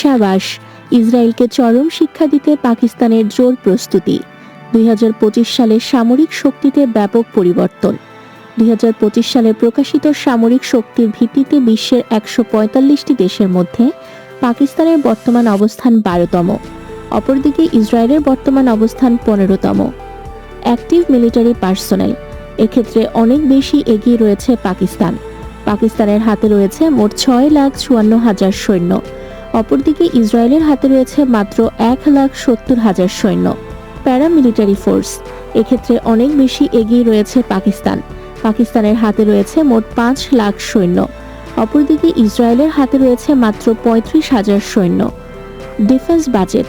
সাবাস, ইসরায়েলকে চরম শিক্ষা দিতে পাকিস্তানের জোর প্রস্তুতি। দুই সালে সামরিক শক্তিতে ব্যাপক পরিবর্তন। দুই সালে প্রকাশিত সামরিক শক্তির ভিত্তিতে বিশ্বের একশো দেশের মধ্যে পাকিস্তানের বর্তমান অবস্থান বারোতম। অপরদিকে ইসরায়েলের বর্তমান অবস্থান পনেরোতম। Active military personnel. এক্ষেত্রে অনেক বেশি এগিয়ে রয়েছে পাকিস্তান। পাকিস্তানের হাতে রয়েছে মোট ছয় লাখ চুয়ান্ন হাজার সৈন্য। অপরদিকে ইসরায়েলের হাতে রয়েছে মাত্র এক লাখ সত্তর হাজার সৈন্য। Paramilitary force. এক্ষেত্রে অনেক বেশি এগিয়ে রয়েছে পাকিস্তান। পাকিস্তানের হাতে রয়েছে মোট পাঁচ লাখ সৈন্য। অপরদিকে ইসরায়েলের হাতে রয়েছে মাত্র পঁয়ত্রিশ হাজার সৈন্য। Defence budget.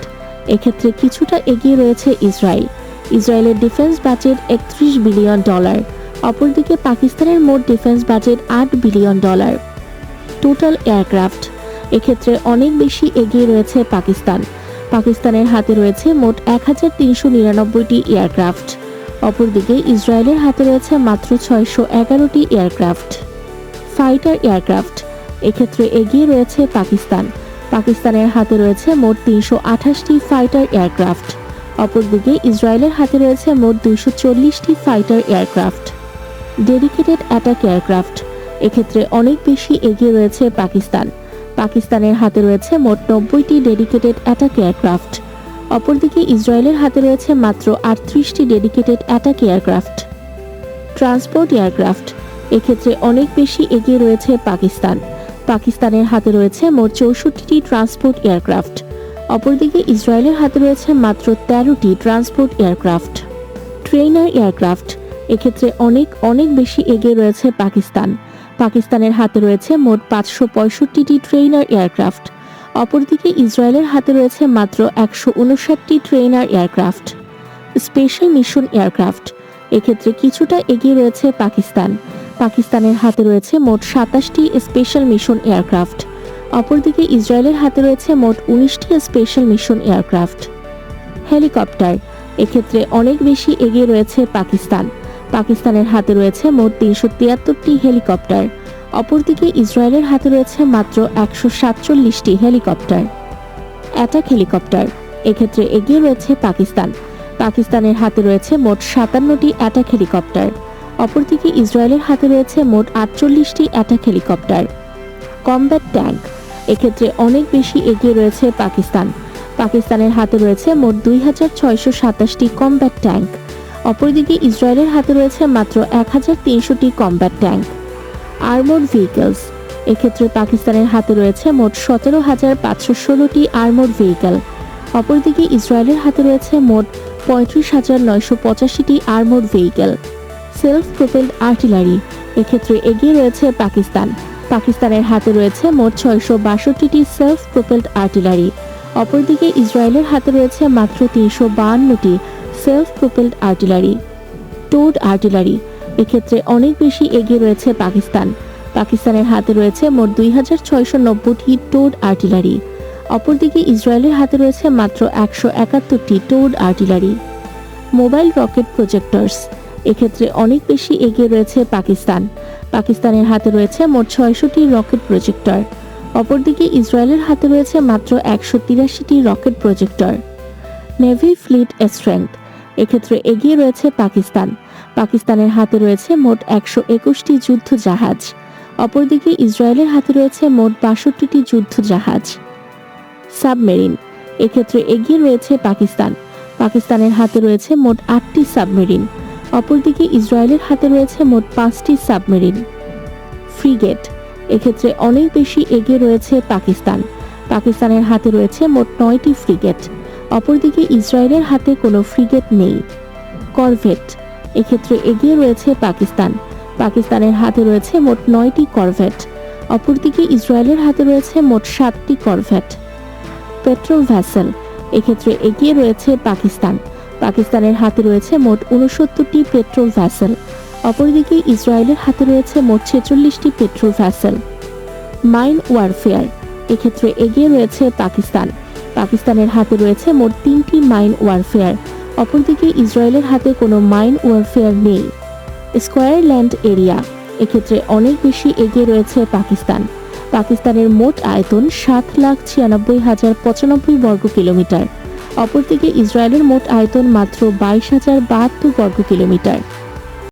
এক্ষেত্রে কিছুটা এগিয়ে রয়েছে ইসরায়েল। ইসরায়েলের ডিফেন্স বাজেট একত্রিশ বিলিয়ন ডলার। অপরদিকে পাকিস্তানের মোট ডিফেন্স বাজেট আট বিলিয়ন ডলার। Total aircraft. এক্ষেত্রে অনেক বেশি এগিয়ে রয়েছে পাকিস্তান। পাকিস্তানের হাতে রয়েছে মোট এক হাজার তিনশো নিরানব্বইটি এয়ারক্রাফট। অপরদিকে ইসরায়েলের হাতে রয়েছে মাত্র ছয়শো এগারোটি এয়ারক্রাফট। ফাইটার এয়ারক্রাফট, এক্ষেত্রে এগিয়ে রয়েছে পাকিস্তান। পাকিস্তানের হাতে রয়েছে মোট তিনশো আঠাশটি ফাইটার এয়ারক্রাফট। অপরদিকে ইসরায়েলের হাতে রয়েছে মোট দুইশো চল্লিশটি fighter aircraft. Dedicated attack aircraft, এক্ষেত্রে অনেক বেশি এগিয়ে রয়েছে পাকিস্তান। পাকিস্তানের হাতে রয়েছে মোট নব্বইটি ডেডিকেটেড অ্যাটাক এয়ারক্রাফট। অপরদিকে ইসরায়েলের হাতে রয়েছে মাত্র আটত্রিশটি dedicated attack aircraft. Transport aircraft, এক্ষেত্রে অনেক বেশি এগিয়ে রয়েছে পাকিস্তান। পাকিস্তানের হাতে রয়েছে মোট চৌষট্টিটি ট্রান্সপোর্ট এয়ারক্রাফট। অপরদিকে ইসরায়েলের হাতে রয়েছে মাত্র তেরোটি ট্রান্সপোর্ট এয়ারক্রাফট। ট্রেনার এয়ারক্রাফট, এক্ষেত্রে অনেক অনেক বেশি এগিয়ে রয়েছে পাকিস্তান। পাকিস্তানের হাতে রয়েছে মোট পাঁচশো পঁয়ষট্টিটি ট্রেইনার এয়ারক্রাফট। অপরদিকে ইসরায়েলের হাতে রয়েছে মাত্র একশো উনষাটটি trainer aircraft. Special mission aircraft. এক্ষেত্রে কিছুটা এগিয়ে রয়েছে পাকিস্তান। পাকিস্তানের হাতে রয়েছে মোট সাতাশটি স্পেশাল মিশন এয়ারক্রাফট। অপরদিকে ইসরায়েলের হাতে রয়েছে মোট উনিশটি স্পেশাল মিশন এয়ারক্রাফট। হেলিকপ্টার। এক্ষেত্রে অনেক বেশি এগিয়ে রয়েছে পাকিস্তান। পাকিস্তানের হাতে রয়েছে মোট তিনশো তিয়াত্তরটি হেলিকপ্টার। অপরদিকে ইসরায়েলের হাতে রয়েছে মাত্র একশো সাতচল্লিশটি হেলিকপ্টার। Attack helicopter. এক্ষেত্রে এগিয়ে রয়েছে পাকিস্তান। পাকিস্তানের হাতে রয়েছে মোট সাতান্নটি অ্যাটাক হেলিকপ্টার। অপরদিকে ইসরায়েলের হাতে রয়েছে মোট আটচল্লিশটি অ্যাটাক হেলিকপ্টার। Combat tank. এক্ষেত্রে অনেক বেশি এগিয়ে রয়েছে পাকিস্তান। পাকিস্তানের হাতে রয়েছে মোট দুই হাজার ছয়শো সাতাশটি কমব্যাট ট্যাঙ্ক। অপরদিকে ইসরায়েলের হাতে রয়েছে মাত্র এক হাজার তিনশোটি কমব্যাট ট্যাঙ্ক আর্মোড ভেহিকলস এক্ষেত্রে পাকিস্তানের হাতে রয়েছে মোট সতেরো হাজার পাঁচশো ষোলোটি আর্মোড ভেহিকল অপরদিকে ইসরায়েলের হাতে রয়েছে মোট পঁয়ত্রিশ হাজার নয়শো পঁচাশিটি armoured vehicle self propelled artillery এক্ষেত্রে এগিয়ে রয়েছে পাকিস্তান। পাকিস্তানের হাতে রয়েছে মোট ছয়শো বাষট্টিটি সেলফ প্রোপেলড আর্টিলারি অপরদিকে ইসরায়েলের হাতে রয়েছে মাত্র তিনশো বাহান্নটি self propelled artillery. Towed artillery, এক্ষেত্রে অনেক বেশি এগিয়ে রয়েছে পাকিস্তান। পাকিস্তানের হাতে রয়েছে মোট দুই হাজার ছয়শো নব্বইটি টোড আর্টিলারি। অপরদিকে ইসরায়েলের হাতে রয়েছে মাত্র একশো একাত্তরটি towed artillery. Mobile rocket projectors, এক্ষেত্রে অনেক বেশি এগিয়ে রয়েছে পাকিস্তান। পাকিস্তানের হাতে রয়েছে মোট ছয়শটি রকেট প্রজেক্টর। অপরদিকে ইসরায়েলের হাতে রয়েছে মাত্র একশো তিরাশিটি rocket projector. Navy fleet strength এক্ষেত্রে এগিয়ে রয়েছে পাকিস্তান। পাকিস্তানের হাতে রয়েছে মোট একশো একুশটি যুদ্ধ জাহাজ। অপরদিকে ইসরায়েলের হাতে রয়েছে মোট বাষট্টিটি যুদ্ধ জাহাজ। সাবমেরিন। এক্ষেত্রে এগিয়ে রয়েছে পাকিস্তান। পাকিস্তানের হাতে রয়েছে মোট আটটি সাবমেরিন। অপরদিকে ইসরায়েলের হাতে রয়েছে মোট পাঁচটি সাবমেরিন। ফ্রিগেট। এক্ষেত্রে অনেক বেশি এগিয়ে রয়েছে পাকিস্তান। পাকিস্তানের হাতে রয়েছে মোট নয়টি ফ্রিগেট। অপরদিকে ইসরায়েলের হাতে কোনো ফ্রিগেট নেই। করভেট এক্ষেত্রে এগিয়ে রয়েছে পাকিস্তান। পাকিস্তানের হাতে রয়েছে মোট নয়টি করভেট অপরদিকে ইসরায়েলের হাতে রয়েছে মোট সাতটি করভেট পেট্রোল ভ্যাসেল, এক্ষেত্রে এগিয়ে রয়েছে পাকিস্তান। পাকিস্তানের হাতে রয়েছে মোট উনসত্তরটি পেট্রোল ভ্যাসেল। অপরদিকে ইসরায়েলের হাতে রয়েছে মোট ছেচল্লিশটি পেট্রোল ভ্যাসেল। মাইন ওয়ারফেয়ার, এক্ষেত্রে এগিয়ে রয়েছে পাকিস্তান। পাকিস্তানের হাতে রয়েছে মোট তিনটি মাইন ওয়ারফেয়ার। অপরদিকে ইসরায়েলের হাতে কোনো মাইন ওয়ারফেয়ার নেই। Square land area. এক্ষেত্রে অনেক বেশি এগিয়ে রয়েছে পাকিস্তান। পাকিস্তানের মোট আয়তন সাত লাখ ছিয়ানব্বই হাজার পঁচানব্বই বর্গ কিলোমিটার। অপরদিকে ইসরায়েলের মোট আয়তন মাত্র বাইশ হাজার বাহাত্তর বর্গ কিলোমিটার।